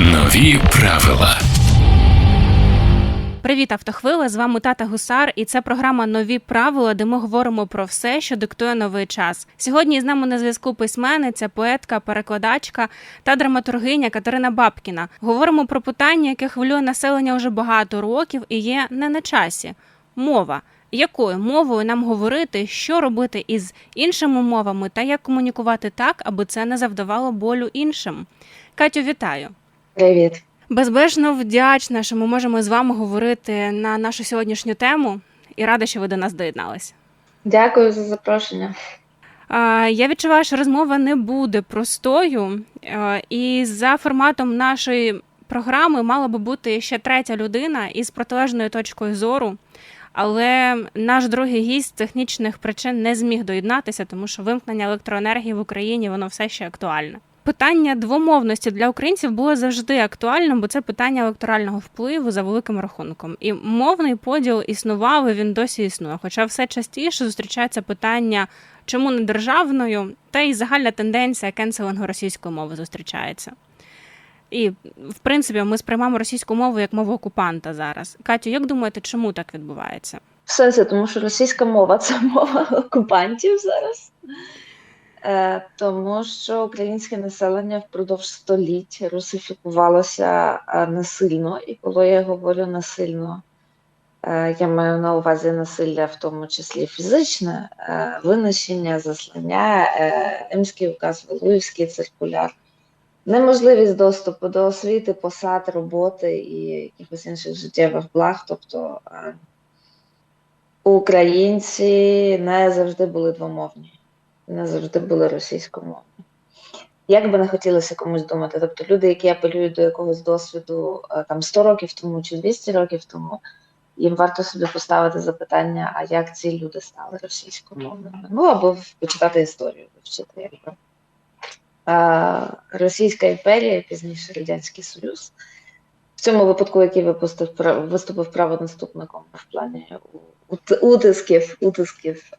Нові правила. Привіт, автохвила! З вами тата Гусар, і це програма Нові правила, де ми говоримо про все, що диктує новий час. Сьогодні з нами на зв'язку письменниця, поетка, перекладачка та драматургиня Катерина Бабкіна. Говоримо про питання, яке хвилює населення вже багато років і є не на часі. Мова. Якою мовою нам говорити, що робити із іншими мовами, та як комунікувати так, аби це не завдавало болю іншим? Катю, вітаю! Привіт. Безбежно вдячна, що ми можемо з вами говорити на нашу сьогоднішню тему, і рада, що ви до нас доєдналися. Дякую за запрошення. Я відчуваю, що розмова не буде простою, і за форматом нашої програми мала би бути ще третя людина із протилежною точкою зору. Але наш другий гість з технічних причин не зміг доєднатися, тому що вимкнення електроенергії в Україні воно все ще актуальне. Питання двомовності для українців було завжди актуальним, бо це питання електорального впливу за великим рахунком. І мовний поділ існував, і він досі існує. Хоча все частіше зустрічається питання, чому не державною, та й загальна тенденція кенселингу російської мови зустрічається. І, в принципі, ми сприймаємо російську мову як мову окупанта зараз. Катю, як думаєте, чому так відбувається? В сенсі, тому що російська мова це мова окупантів зараз. Е, Тому що українське населення впродовж століть русифікувалося е, насильно, і коли я говорю насильно, е, я маю на увазі насилля, в тому числі фізичне, винищення, заслання, Емський указ, Валуївський циркуляр, неможливість доступу до освіти, посад, роботи і якихось інших життєвих благ. Тобто українці не завжди були двомовні не завжди були російськомовні. Як би не хотілося комусь думати, тобто люди, які апелюють до якогось досвіду е, там 100 років тому чи 200 років тому, їм варто собі поставити запитання, а як ці люди стали російськомовними? Ну або почитати історію, вивчити якби. Російська імперія, пізніше Радянський Союз. В цьому випадку, який випустив виступив правонаступником в плані утисків, утисків.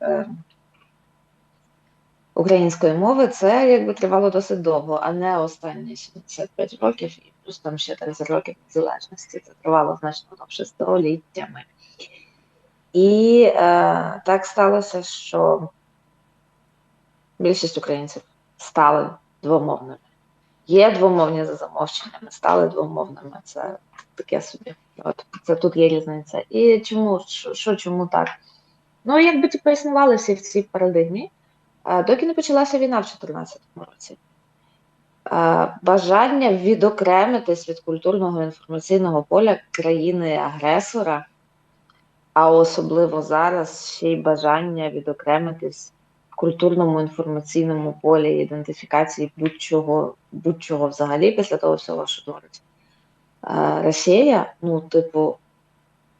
Української мови, це якби тривало досить довго, а не останні 75 років і плюс там ще 30 років незалежності. Це тривало значно довше століттями. І е, так сталося, що більшість українців стали двомовними. Є двомовні за замовченнями, стали двомовними. Це таке собі. От це тут є різниця. І чому що, що чому так? Ну, якби типу, існували всі в цій парадигмі доки не почалася війна в 2014 році. Бажання відокремитись від культурного інформаційного поля країни-агресора, а особливо зараз ще й бажання відокремитись в культурному інформаційному полі ідентифікації будь-чого будь-чого взагалі після того всього, що творить Росія, ну, типу,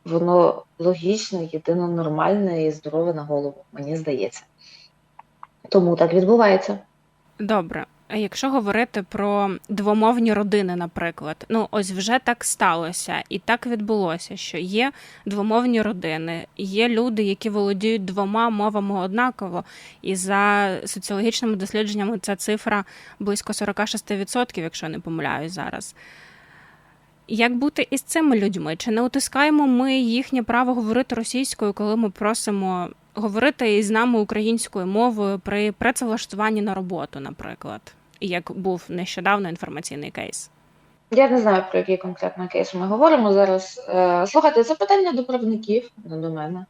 воно логічне, єдино нормальне і здорове на голову, мені здається. Тому так відбувається. Добре. А якщо говорити про двомовні родини, наприклад, ну ось вже так сталося, і так відбулося, що є двомовні родини, є люди, які володіють двома мовами однаково, і за соціологічними дослідженнями ця цифра близько 46%, якщо не помиляюсь зараз. Як бути із цими людьми? Чи не утискаємо ми їхнє право говорити російською, коли ми просимо говорити із нами українською мовою при працевлаштуванні на роботу, наприклад, як був нещодавно інформаційний кейс? Я не знаю, про який конкретно кейс ми говоримо зараз. Е, слухайте, це питання до правників, не до мене.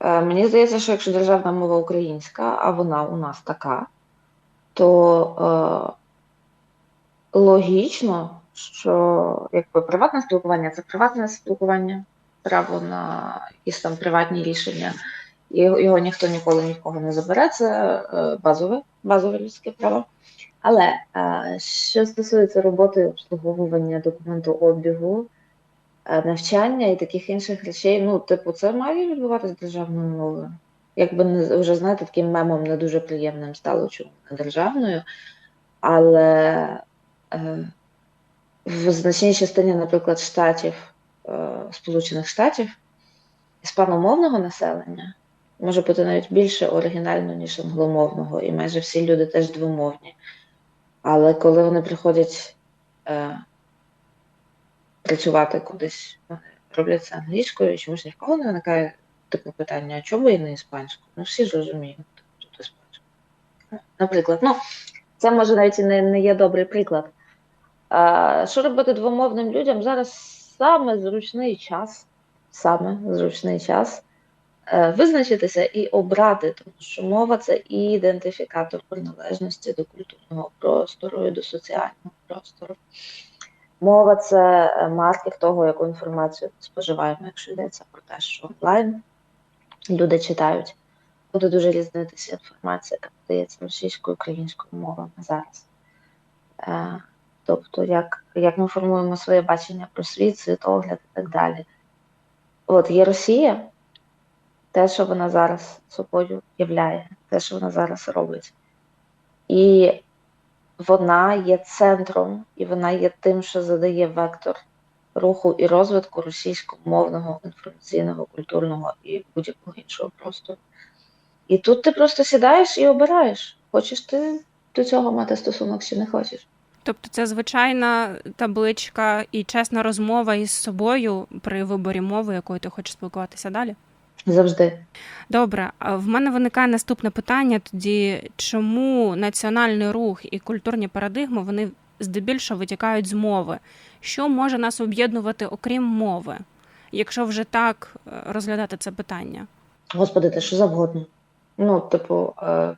Е, мені здається, що якщо державна мова українська, а вона у нас така, то е, логічно, що якби приватне спілкування це приватне спілкування, право на якісь там приватні рішення. Його, його ніхто ніколи нікого не забере, це е, базове, базове людське право. Але е, що стосується роботи обслуговування документообігу, е, навчання і таких інших речей, ну, типу, це має відбуватися державною мовою. Якби не вже знаєте, таким мемом не дуже приємним стало чому державною, але е, в значній частині, наприклад, штатів, е, Сполучених Штатів, іспаномовного населення може бути навіть більше оригінально, ніж англомовного, і майже всі люди теж двомовні. Але коли вони приходять е, працювати кудись, вони роблять це англійською, і чомусь ні в кого не виникає типу питання, а чому ви не іспанською? Ну всі ж розуміють, тут іспанською. Ну, Наприклад, ну це може навіть і не, не є добрий приклад. А, що робити двомовним людям? Зараз саме зручний час, саме зручний час визначитися і обрати, тому що мова це і ідентифікатор приналежності до культурного простору і до соціального простору. Мова це е, маркер того, яку інформацію ми споживаємо, якщо йдеться про те, що онлайн люди читають. Буде дуже різнитися інформація, яка подається російською українською мовами зараз. Е, тобто, як, як ми формуємо своє бачення про світ, світогляд і так далі. От є Росія, те, що вона зараз собою являє, те, що вона зараз робить. І вона є центром, і вона є тим, що задає вектор руху і розвитку російськомовного, інформаційного, культурного і будь-якого іншого простору. І тут ти просто сідаєш і обираєш, хочеш ти до цього мати стосунок чи не хочеш. Тобто це звичайна табличка і чесна розмова із собою при виборі мови, якою ти хочеш спілкуватися далі. Завжди. Добре, в мене виникає наступне питання тоді, чому національний рух і культурні парадигми вони здебільшого витікають з мови? Що може нас об'єднувати окрім мови, якщо вже так е, розглядати це питання? Господи, те що завгодно. Ну, типу, е,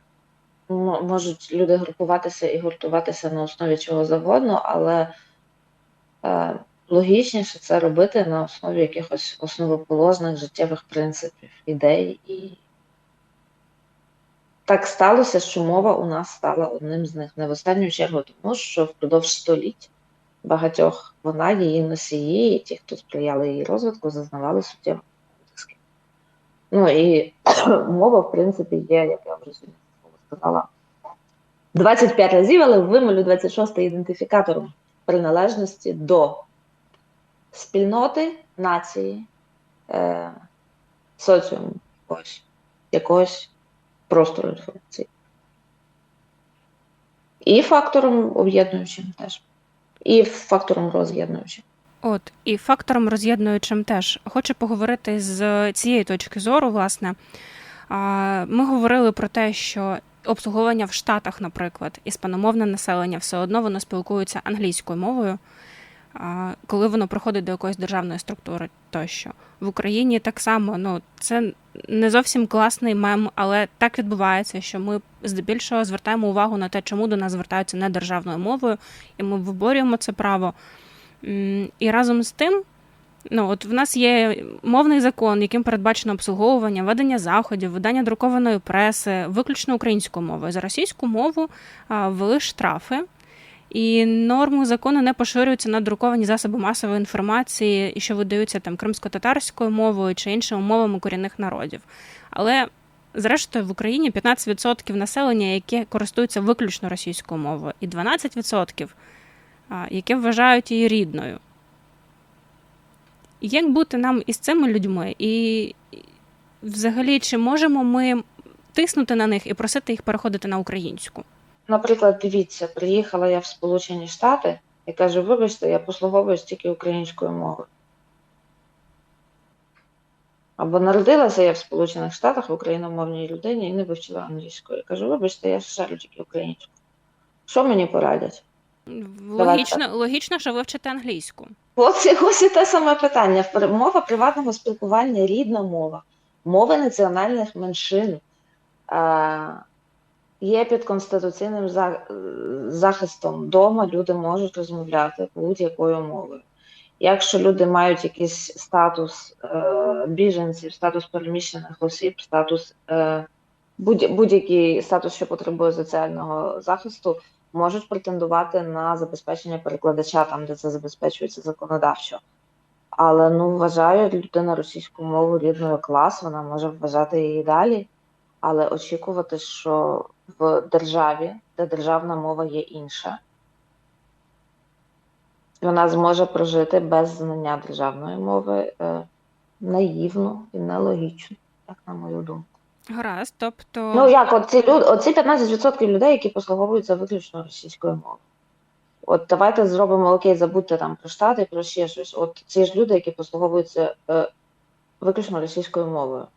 можуть люди групуватися і гуртуватися на основі чого завгодно, але е, логічніше це робити на основі якихось основоположних життєвих принципів, ідей. І так сталося, що мова у нас стала одним з них. Не в останню чергу, тому що впродовж століть багатьох вона, її носії, і ті, хто сприяли її розвитку, зазнавали суттєвих. Ну і мова, в принципі, є, як я вже сказала, 25 разів, але вимолю 26 ідентифікатором приналежності до спільноти, нації, е, соціуму якогось, якогось простору інформації. І фактором об'єднуючим теж. І фактором роз'єднуючим. От і фактором роз'єднуючим теж хочу поговорити з цієї точки зору. Власне, ми говорили про те, що обслуговування в Штатах, наприклад, іспаномовне населення все одно воно спілкується англійською мовою, коли воно приходить до якоїсь державної структури тощо. В Україні так само, ну це не зовсім класний мем, але так відбувається, що ми здебільшого звертаємо увагу на те, чому до нас звертаються не державною мовою, і ми виборюємо це право. І разом з тим, ну от в нас є мовний закон, яким передбачено обслуговування, ведення заходів, видання друкованої преси, виключно українською мовою. За російську мову ввели штрафи. І норми закону не поширюються на друковані засоби масової інформації, що видаються там кримсько-татарською мовою чи іншими мовами корінних народів. Але зрештою в Україні 15% населення, яке користується виключно російською мовою, і 12%, які вважають її рідною. Як бути нам із цими людьми? І взагалі, чи можемо ми тиснути на них і просити їх переходити на українську? Наприклад, дивіться, приїхала я в Сполучені Штати і кажу, вибачте, я послуговуюсь тільки українською мовою. Або народилася я в Сполучених Штатах в україномовній людині і не вивчила англійською. Кажу, вибачте, я шарю тільки українську. Що мені порадять? Логічно, логічно, що вивчити англійську. Ось, ось і те саме питання. Мова приватного спілкування, рідна мова, мови національних меншин є під конституційним захистом. Дома люди можуть розмовляти будь-якою мовою. Якщо люди мають якийсь статус е, біженців, статус переміщених осіб, статус е, будь- будь-який статус, що потребує соціального захисту, можуть претендувати на забезпечення перекладача там, де це забезпечується законодавчо. Але ну вважаю людина російську мову рідною клас, вона може вважати її далі, але очікувати, що в державі, де державна мова є інша, вона зможе прожити без знання державної мови е, наївно і нелогічно, як на мою думку. Гаразд, тобто. Ну як, оці, люд, оці 15% людей, які послуговуються виключно російською мовою. От давайте зробимо окей, забудьте там про штати, про ще щось. От ці ж люди, які послуговуються е, виключно російською мовою,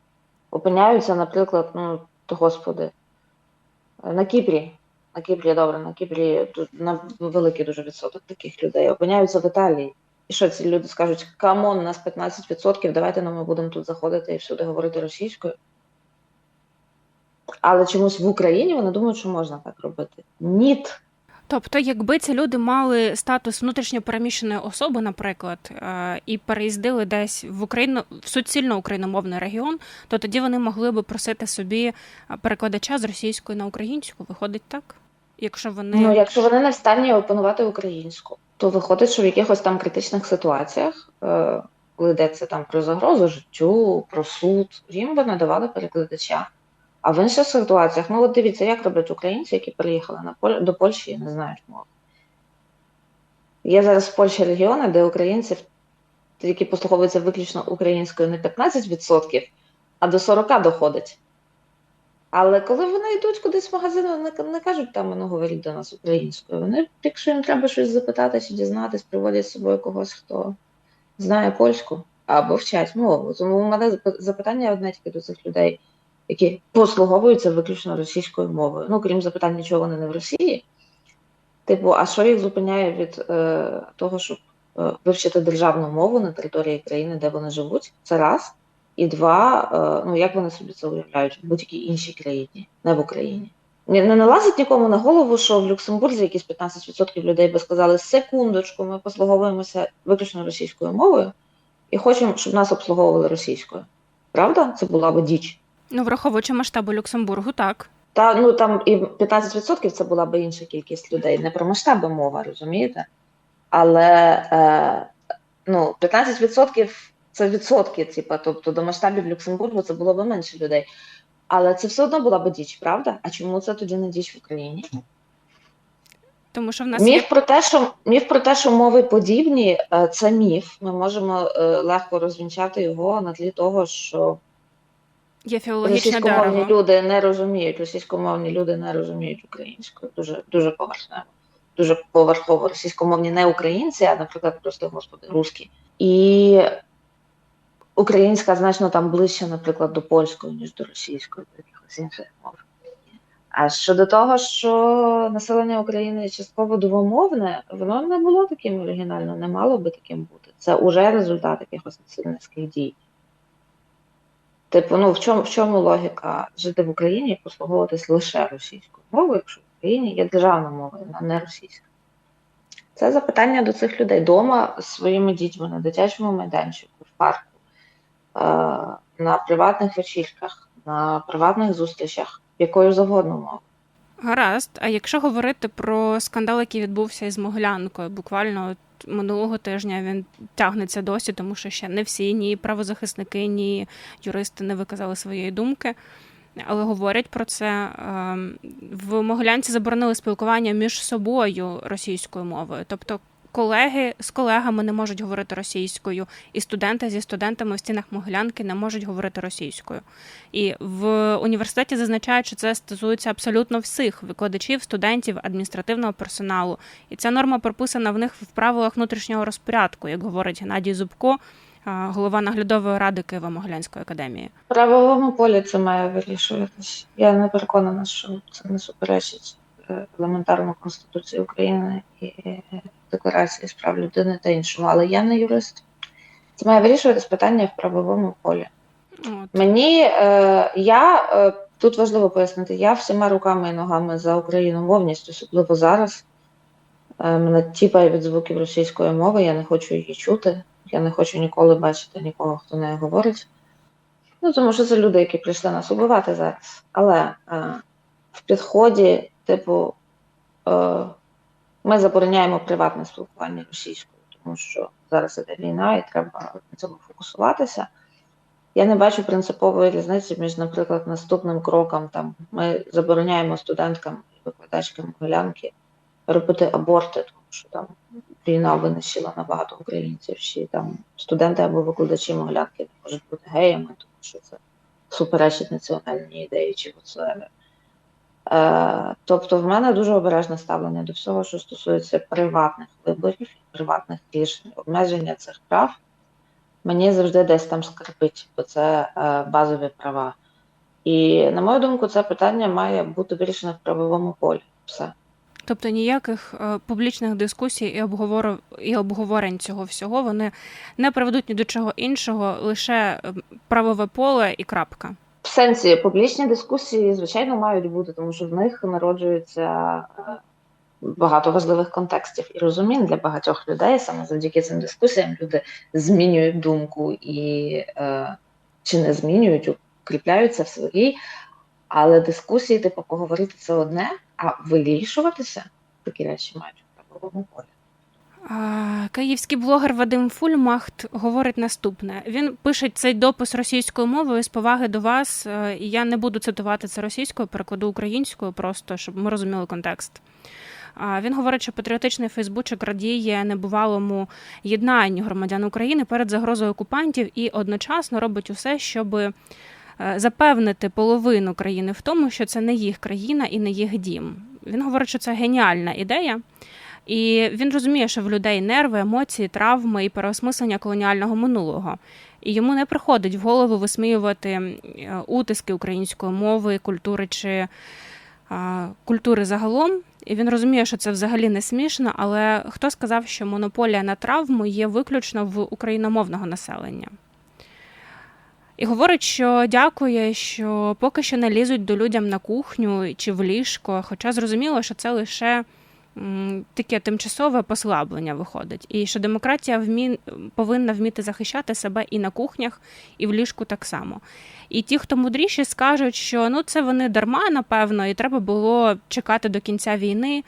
опиняються, наприклад, ну, господи, на Кіпрі. На Кіпрі, добре, на Кіпрі тут на великий дуже відсоток таких людей. Опиняються в Італії. І що ці люди скажуть, камон, нас 15%, давайте ну, ми будемо тут заходити і всюди говорити російською. Але чомусь в Україні вони думають, що можна так робити. Ніт. Тобто, якби ці люди мали статус внутрішньопереміщеної особи, наприклад, е, і переїздили десь в Україну в суцільно україномовний регіон, то тоді вони могли би просити собі е, перекладача з російської на українську. Виходить так? Якщо вони Ну, якщо вони не в стані опанувати українську, то виходить, що в якихось там критичних ситуаціях, е, коли йдеться там про загрозу життю, про суд, їм би надавали перекладача. А в інших ситуаціях, ну от дивіться, як роблять українці, які приїхали на Поль... до Польщі і не знають мови. Є зараз в Польщі регіони, де українців, які послуговуються виключно українською, не 15%, а до 40% доходить. Але коли вони йдуть кудись в магазин, вони не кажуть там, ну говоріть до нас українською. Вони, якщо їм треба щось запитати чи дізнатись, приводять з собою когось, хто знає польську або вчать мову. Тому у мене запитання одне тільки до цих людей, які послуговуються виключно російською мовою. Ну, крім запитання, чого вони не в Росії. Типу, а що їх зупиняє від е, того, щоб е, вивчити державну мову на території країни, де вони живуть? Це раз. І два, е, ну як вони собі це уявляють в будь-якій іншій країні, не в Україні. Не, не налазить нікому на голову, що в Люксембурзі якісь 15% людей би сказали, секундочку, ми послуговуємося виключно російською мовою і хочемо, щоб нас обслуговували російською. Правда? Це була б діч. Ну враховуючи масштаби Люксембургу, так. Та ну там і 15% це була б інша кількість людей. Не про масштаби мова, розумієте? Але е, ну, 15% це відсотки, типа, тобто до масштабів Люксембургу це було б менше людей. Але це все одно була б діч, правда? А чому це тоді не діч в Україні? Тому що в нас Міф є про те, що міф про те, що мови подібні, е, це міф. Ми можемо е, легко розвінчати його на тлі того, що є філологічне російськомовні дерево. люди не розуміють, російськомовні люди не розуміють українською. Дуже дуже поверхнево. Дуже поверхово російськомовні не українці, а, наприклад, просто господи, русські. І українська значно там ближче, наприклад, до польської, ніж до російської, до якихось інших мов. А щодо того, що населення України частково двомовне, воно не було таким оригінальним, не мало би таким бути. Це уже результат якихось насильницьких дій. Типу, ну в чому в чому логіка жити в Україні і послуговуватись лише російською мовою, якщо в Україні є державна мова, вона не російська? Це запитання до цих людей дома з своїми дітьми на дитячому майданчику, в парку, е, на приватних вечірках, на приватних зустрічах, якою завгодно мовою. Гаразд. А якщо говорити про скандал, який відбувся із Могилянкою, буквально минулого тижня він тягнеться досі, тому що ще не всі ні правозахисники, ні юристи не виказали своєї думки. Але говорять про це ем, в Могилянці заборонили спілкування між собою російською мовою. Тобто колеги з колегами не можуть говорити російською, і студенти зі студентами в стінах Могилянки не можуть говорити російською. І в університеті зазначають, що це стосується абсолютно всіх викладачів, студентів, адміністративного персоналу. І ця норма прописана в них в правилах внутрішнього розпорядку, як говорить Геннадій Зубко, голова наглядової ради Києво-Могилянської академії. В правовому полі це має вирішуватись. Я не переконана, що це не суперечить е, елементарно Конституції України і е, Декларації з прав людини та іншому. Але я не юрист. Це має вирішуватись питання в правовому полі. От. Мені е, я е, тут важливо пояснити, я всіма руками і ногами за україномовність, особливо зараз. Е, мене тіпає від звуків російської мови, я не хочу її чути. Я не хочу ніколи бачити нікого, хто нею говорить. Ну, тому що це люди, які прийшли нас убивати зараз. Але е, в підході, типу, е, ми забороняємо приватне спілкування російською, тому що зараз іде війна і треба на цьому фокусуватися. Я не бачу принципової різниці між, наприклад, наступним кроком. Там ми забороняємо студенткам і викладачкам Могилянки робити аборти, тому що там війна винищила набагато українців. Чи там студенти або викладачі Могилянки можуть бути геями, тому що це суперечить національній ідеї чи whatsoever. Е, тобто, в мене дуже обережне ставлення до всього, що стосується приватних виборів, приватних рішень, обмеження цих прав. Мені завжди десь там скрипить, бо це е, базові права. І, на мою думку, це питання має бути вирішено в правовому полі. Все. Тобто ніяких е, публічних дискусій і обговору і обговорень цього всього вони не приведуть ні до чого іншого, лише е, правове поле і крапка. В сенсі публічні дискусії, звичайно, мають бути, тому що в них народжується е, багато важливих контекстів і розумінь для багатьох людей. Саме завдяки цим дискусіям люди змінюють думку і е, чи не змінюють, укріпляються в своїй. Але дискусії, типу, поговорити це одне, а вирішуватися такі речі мають в правовому полі. Київський блогер Вадим Фульмахт говорить наступне: він пише цей допис російською мовою з поваги до вас. е, я не буду цитувати це російською, перекладу українською, просто щоб ми розуміли контекст. Він говорить, що патріотичний Фейсбучик радіє небувалому єднанню громадян України перед загрозою окупантів і одночасно робить усе, щоб е, запевнити половину країни в тому, що це не їх країна і не їх дім. Він говорить, що це геніальна ідея. І він розуміє, що в людей нерви, емоції, травми і переосмислення колоніального минулого. І йому не приходить в голову висміювати е, утиски української мови, культури чи а, культури загалом. І він розуміє, що це взагалі не смішно, але хто сказав, що монополія на травму є виключно в україномовного населення? І говорить, що дякує, що поки що не лізуть до людям на кухню чи в ліжко, хоча зрозуміло, що це лише таке тимчасове послаблення виходить, і що демократія вмі... повинна вміти захищати себе і на кухнях, і в ліжку так само. І ті, хто мудріші, скажуть, що ну це вони дарма, напевно, і треба було чекати до кінця війни.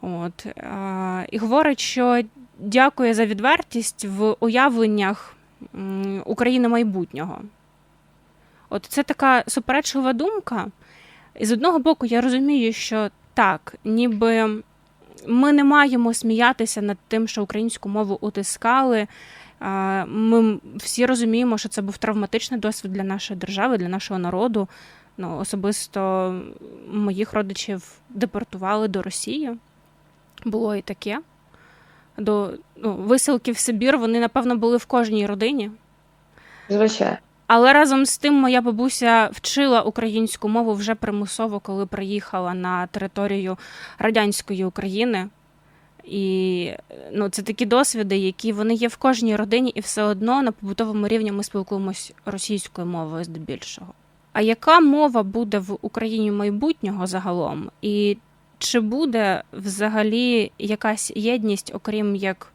От, і говорить, що дякує за відвертість в уявленнях України майбутнього. От це така суперечлива думка. І з одного боку, я розумію, що так, ніби ми не маємо сміятися над тим, що українську мову утискали. Ми всі розуміємо, що це був травматичний досвід для нашої держави, для нашого народу. Ну, особисто моїх родичів депортували до Росії. Було і таке. До ну, висилки в Сибір вони, напевно, були в кожній родині. Звичайно. Але разом з тим моя бабуся вчила українську мову вже примусово, коли приїхала на територію радянської України. І ну, це такі досвіди, які вони є в кожній родині, і все одно на побутовому рівні ми спілкуємось російською мовою здебільшого. А яка мова буде в Україні майбутнього загалом? І чи буде взагалі якась єдність, окрім як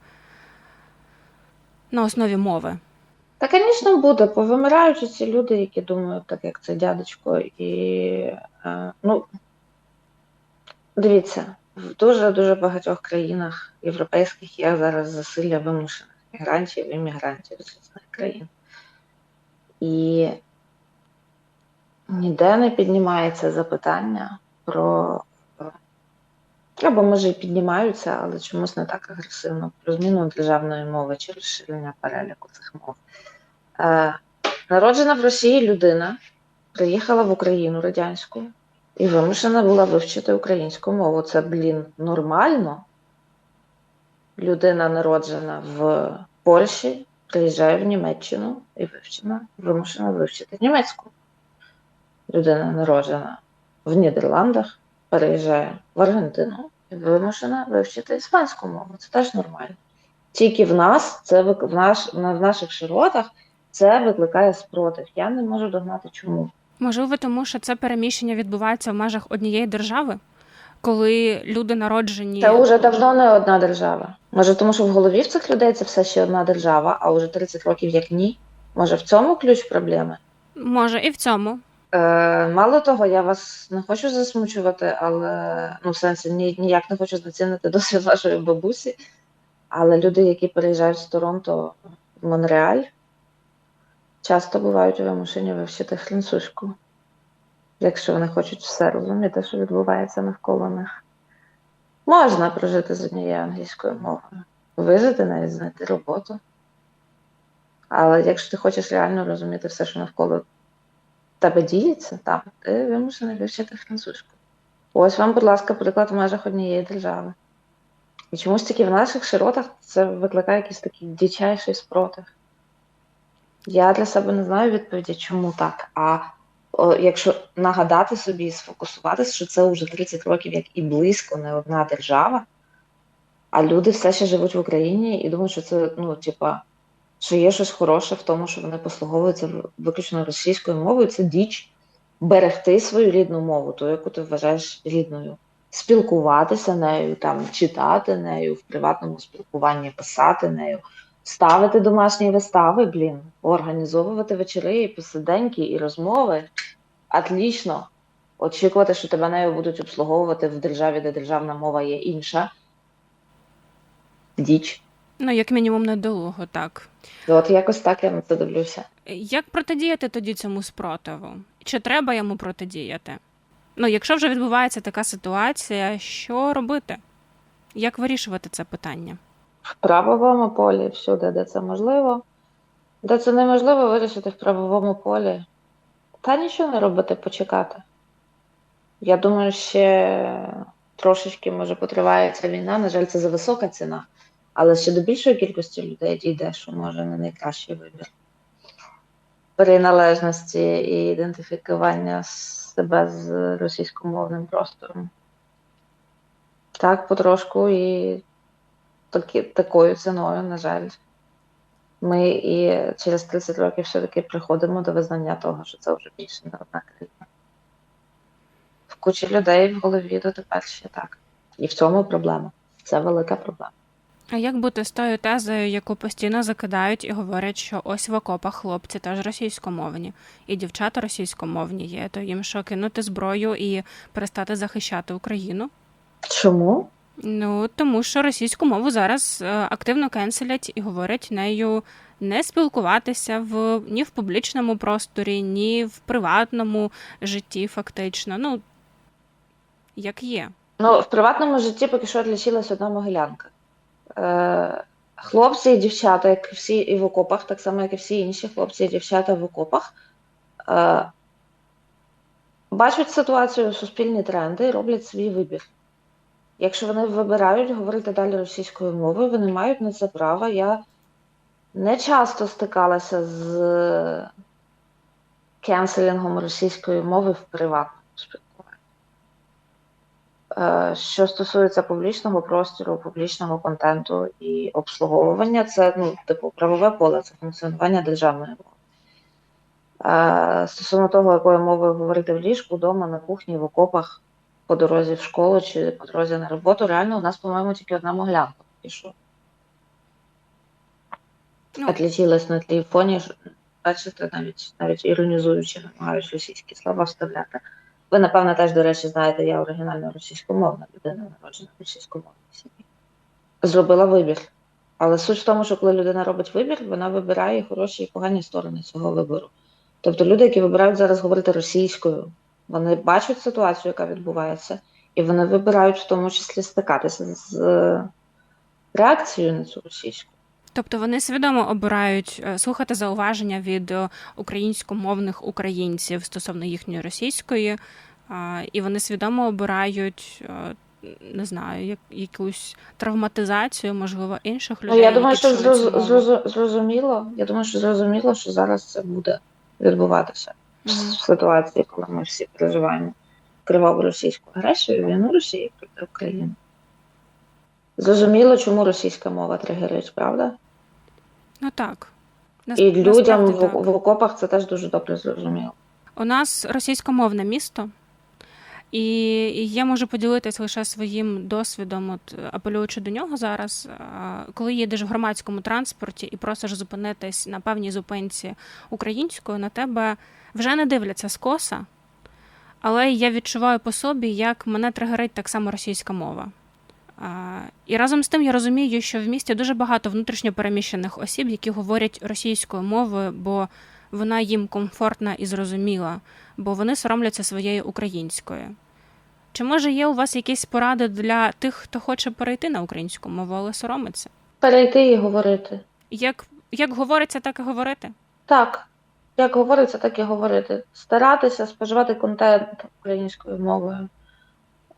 на основі мови? Та, звісно, буде. Повимирають ці люди, які думають, так як це дядечко. І е, ну, дивіться, в дуже-дуже багатьох країнах європейських є зараз засилля вимушених мігрантів, іммігрантів з різних країн. І ніде не піднімається запитання про. Або може і піднімаються, але чомусь не так агресивно про зміну державної мови чи розширення переліку цих мов. Е, народжена в Росії людина приїхала в Україну радянську і вимушена була вивчити українську мову. Це, блін, нормально. Людина народжена в Польщі, приїжджає в Німеччину і вивчена, вимушена вивчити німецьку. Людина народжена в Нідерландах, переїжджає в Аргентину і вимушена вивчити іспанську мову. Це теж нормально. Тільки в нас, це в, наш, в наших широтах, це викликає спротив. Я не можу догнати чому. Можливо, тому що це переміщення відбувається в межах однієї держави, коли люди народжені. Це вже давно не одна держава. Може, тому що в голові в цих людей це все ще одна держава, а вже 30 років як ні. Може, в цьому ключ проблеми? Може, і в цьому. Е, мало того, я вас не хочу засмучувати, але ну, в сенсі ні, ніяк не хочу знецінити досвід вашої бабусі. Але люди, які переїжджають з Торонто в Монреаль, часто бувають вимушені вивчити французьку, якщо вони хочуть все розуміти, що відбувається навколо них. Можна прожити з однією англійською мовою, вижити, навіть знайти роботу. Але якщо ти хочеш реально розуміти все, що навколо тебе діється, там ти вимушений вивчити французьку. Ось вам, будь ласка, приклад в межах однієї держави. І чомусь тільки в наших широтах це викликає якийсь такий дичайший спротив. Я для себе не знаю відповіді, чому так. А о, якщо нагадати собі і сфокусуватися, що це вже 30 років, як і близько не одна держава, а люди все ще живуть в Україні і думають, що це, ну, типа, що є щось хороше в тому, що вони послуговуються виключно російською мовою, це діч берегти свою рідну мову, ту, яку ти вважаєш рідною, спілкуватися нею, там, читати нею, в приватному спілкуванні писати нею, ставити домашні вистави, блін, організовувати вечори, і посиденьки і розмови. Отлично. Очікувати, що тебе нею будуть обслуговувати в державі, де державна мова є інша. Діч. Ну, як мінімум, недолуго, так. От якось так я на це дивлюся. Як протидіяти тоді цьому спротиву? Чи треба йому протидіяти? Ну, якщо вже відбувається така ситуація, що робити? Як вирішувати це питання? В правовому полі, всюди, де це можливо. Де це неможливо вирішити в правовому полі. Та нічого не робити, почекати. Я думаю, ще трошечки може потриває ця війна. На жаль, це за висока ціна, але ще до більшої кількості людей дійде, що може не найкращий вибір. Приналежності і ідентифікування себе з російськомовним простором. Так, потрошку і такі, такою ціною, на жаль. Ми і через 30 років все-таки приходимо до визнання того, що це вже більше не одна країна. В кучі людей в голові дотепер ще так. І в цьому проблема. Це велика проблема. А як бути з тою тезою, яку постійно закидають і говорять, що ось в окопах хлопці теж російськомовні, і дівчата російськомовні є, то їм що кинути зброю і перестати захищати Україну? Чому? Ну тому що російську мову зараз е, активно кенселять і говорять нею не спілкуватися в ні в публічному просторі, ні в приватному житті, фактично. Ну як є. Ну, в приватному житті поки що відлічилась одна могилянка. Е, хлопці і дівчата, як всі і в окопах, так само, як і всі інші хлопці і дівчата в окопах, е, бачать ситуацію, суспільні тренди і роблять свій вибір. Якщо вони вибирають говорити далі російською мовою, вони мають на це право. Я не часто стикалася з кенселінгом російської мови в приватному спілкуванні. Е, Що стосується публічного простору, публічного контенту і обслуговування, це ну, типу правове поле, це функціонування державної мови. Е, Стосовно того, якою мовою говорити в ліжку, вдома, на кухні, в окопах, по дорозі в школу чи по дорозі на роботу, реально у нас, по-моєму, тільки одна моглянка пішла. Ну, Отлічилась на тлі фоні, бачите, навіть навіть іронізуючи, намагаюсь російські слова вставляти. Ви, напевно, теж, до речі, знаєте, я оригінально російськомовна людина, народжена в російськомовній сім'ї. Зробила вибір. Але суть в тому, що коли людина робить вибір, вона вибирає хороші і погані сторони цього вибору. Тобто люди, які вибирають зараз говорити російською, вони бачать ситуацію, яка відбувається, і вони вибирають в тому числі стикатися з е, реакцією на цю російську. Тобто вони свідомо обирають е, слухати зауваження від е, українськомовних українців стосовно їхньої російської, і вони свідомо обирають. Не знаю, якусь травматизацію, можливо, інших людей. Ну, я думаю, що зроз- зрозуміло. Я думаю, що зрозуміло, що зараз це буде відбуватися. Ситуації, коли ми всі переживаємо криваву російську агресію, війну Росії проти України. Зрозуміло, чому російська мова тригерить, правда? Ну так. Нас- І людям в, так. в окопах це теж дуже добре зрозуміло. У нас російськомовне місто, і і я можу поділитися лише своїм досвідом, от апелюючи до нього зараз. Коли їдеш в громадському транспорті і просиш зупинитись на певній зупинці українською, на тебе вже не дивляться скоса, але я відчуваю по собі, як мене тригерить так само російська мова. А, І разом з тим я розумію, що в місті дуже багато внутрішньопереміщених осіб, які говорять російською мовою, бо вона їм комфортна і зрозуміла, бо вони соромляться своєю українською. Чи може є у вас якісь поради для тих, хто хоче перейти на українську мову, але соромиться? Перейти і говорити. Як, як говориться, так і говорити? Так, як говориться, так і говорити. Старатися споживати контент українською мовою.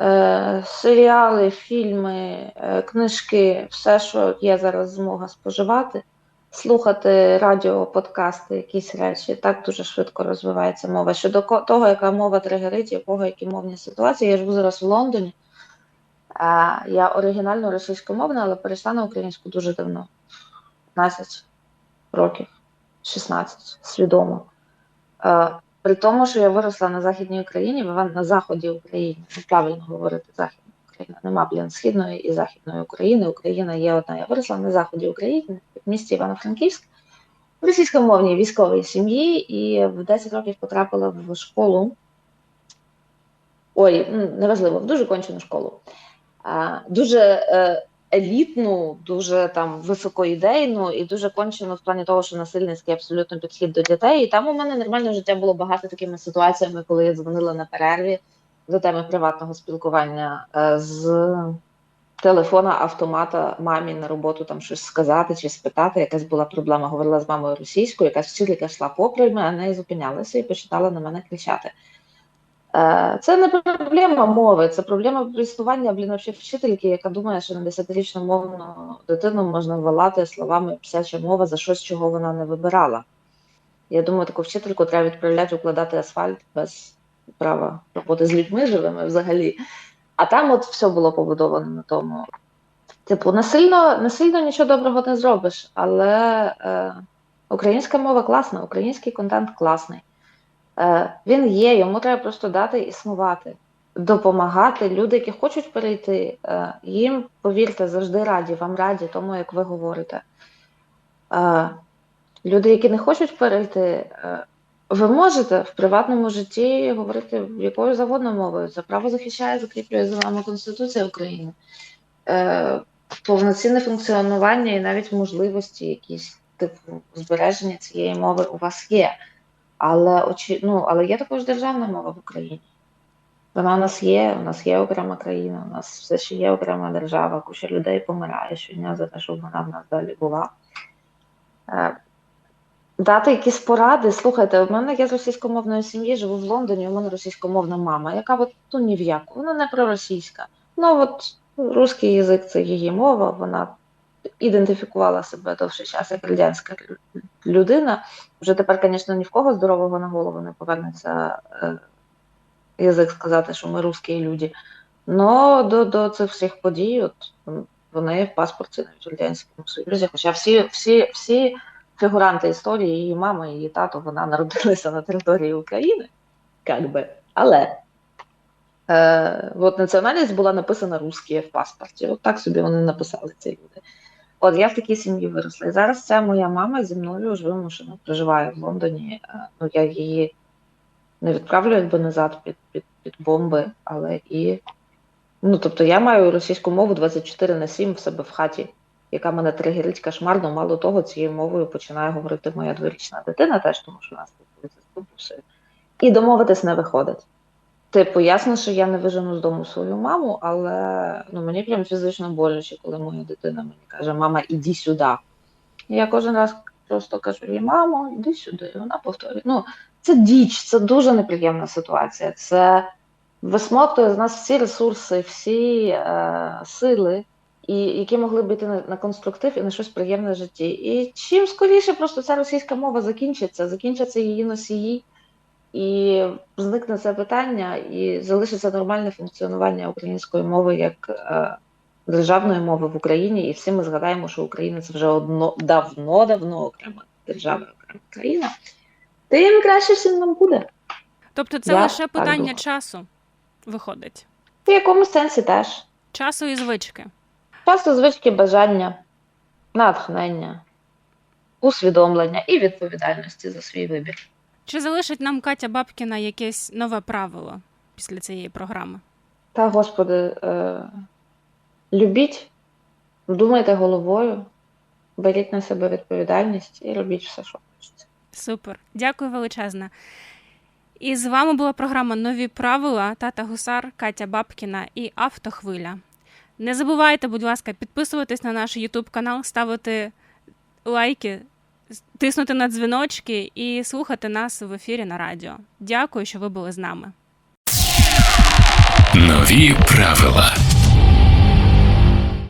е, серіали, фільми, е, книжки, все, що є зараз змога споживати, слухати радіо, подкасти, якісь речі. Так дуже швидко розвивається мова. Щодо того, яка мова тригерить, якого які мовні ситуації. Я живу зараз в Лондоні. А, я оригінально російськомовна, але перейшла на українську дуже давно. 15 років, 16, свідомо. Е, При тому, що я виросла на Західній Україні, на заході України. Правильно говорити Західна Україна. Нема, блін, східної і західної України. Україна є одна. Я виросла на заході України, в місті Івано-Франківськ, в російськомовній військовій сім'ї, і в 10 років потрапила в школу. Ой, неважливо, в дуже кончену школу. Дуже е, елітну, дуже там високоідейну і дуже кончену в плані того, що насильницький абсолютно підхід до дітей. І там у мене нормальне життя було багато такими ситуаціями, коли я дзвонила на перерві до теми приватного спілкування е, з телефона автомата мамі на роботу там щось сказати чи спитати. Якась була проблема. Говорила з мамою російською, якась вчителька йшла попри мене і зупинялася і починала на мене кричати. Е, Це не проблема мови, це проблема існування блін, вчительки, яка думає, що на 10-річну мовну дитину можна вилати словами псяча мова за щось, чого вона не вибирала. Я думаю, таку вчительку треба відправляти укладати асфальт без права роботи з людьми живими взагалі. А там от все було побудовано на тому. Типу, насильно, насильно нічого доброго не зробиш, але е, українська мова класна, український контент класний. Е, він є, йому треба просто дати існувати, допомагати. Люди, які хочуть перейти, е, їм, повірте, завжди раді, вам раді, тому як ви говорите. Е, люди, які не хочуть перейти, ви можете в приватному житті говорити якою завгодно мовою. Це право захищає, закріплює за вами Конституція України. Повноцінне функціонування і навіть можливості якісь типу збереження цієї мови у вас є. Але очі, ну, але є також державна мова в Україні. Вона у нас є, у нас є окрема країна, у нас все ще є окрема держава, куча людей помирає щодня за те, щоб вона в нас далі була. Е, Дати якісь поради. Слухайте, у мене я з російськомовної сім'ї, живу в Лондоні, у мене російськомовна мама, яка от, ну ні в яку, вона не проросійська. Ну от русський язик це її мова, вона ідентифікувала себе довший час як радянська людина. Вже тепер, звісно, ні в кого здорового на голову не повернеться е, язик сказати, що ми русські люди. Но до, до цих всіх подій, от вони в паспорті навіть в Радянському Союзі. Хоча всі, всі, всі фігуранти історії, її мама, її тато, вона народилася на території України, як би. Але е, от національність була написана русські в паспорті. От так собі вони написали ці люди. От я в такій сім'ї виросла. І зараз ця моя мама зі мною ж вимушено проживає в Лондоні. Е, Ну, я її не відправлю якби назад під, під, під бомби, але і. Ну, тобто я маю російську мову 24 на 7 в себе в хаті, яка мене тригерить кошмарно. Мало того, цією мовою починає говорити моя дворічна дитина, теж тому що вона спілкується з бабусею. І домовитись не виходить. Типу, ясно, що я не вижену з дому свою маму, але ну, мені прям фізично боляче, коли моя дитина мені каже, мама, іди сюди. Я кожен раз просто кажу їй, мамо, іди сюди. І вона повторює. Ну, це діч, це дуже неприємна ситуація. Це висмоктує з нас всі ресурси, всі е, сили, і, які могли б йти на, на конструктив і на щось приємне в житті. І чим скоріше просто ця російська мова закінчиться, закінчаться її носії, і зникне це питання, і залишиться нормальне функціонування української мови як е, державної мови в Україні. І всі ми згадаємо, що Україна це вже одно давно, давно окрема держава, окрема країна. Тим краще всім нам буде. Тобто це Я лише питання часу виходить. В якомусь сенсі теж. Часу і звички. Часто звички бажання, натхнення, усвідомлення і відповідальності за свій вибір. Чи залишить нам Катя Бабкіна якесь нове правило після цієї програми? Та, Господи, е, любіть, думайте головою, беріть на себе відповідальність і робіть все, що хочеться. Супер, дякую величезне. І з вами була програма Нові правила Тата Гусар, Катя Бабкіна і Автохвиля. Не забувайте, будь ласка, підписуватись на наш YouTube канал, ставити лайки, тиснути на дзвіночки і слухати нас в ефірі на радіо. Дякую, що ви були з нами. Нові правила.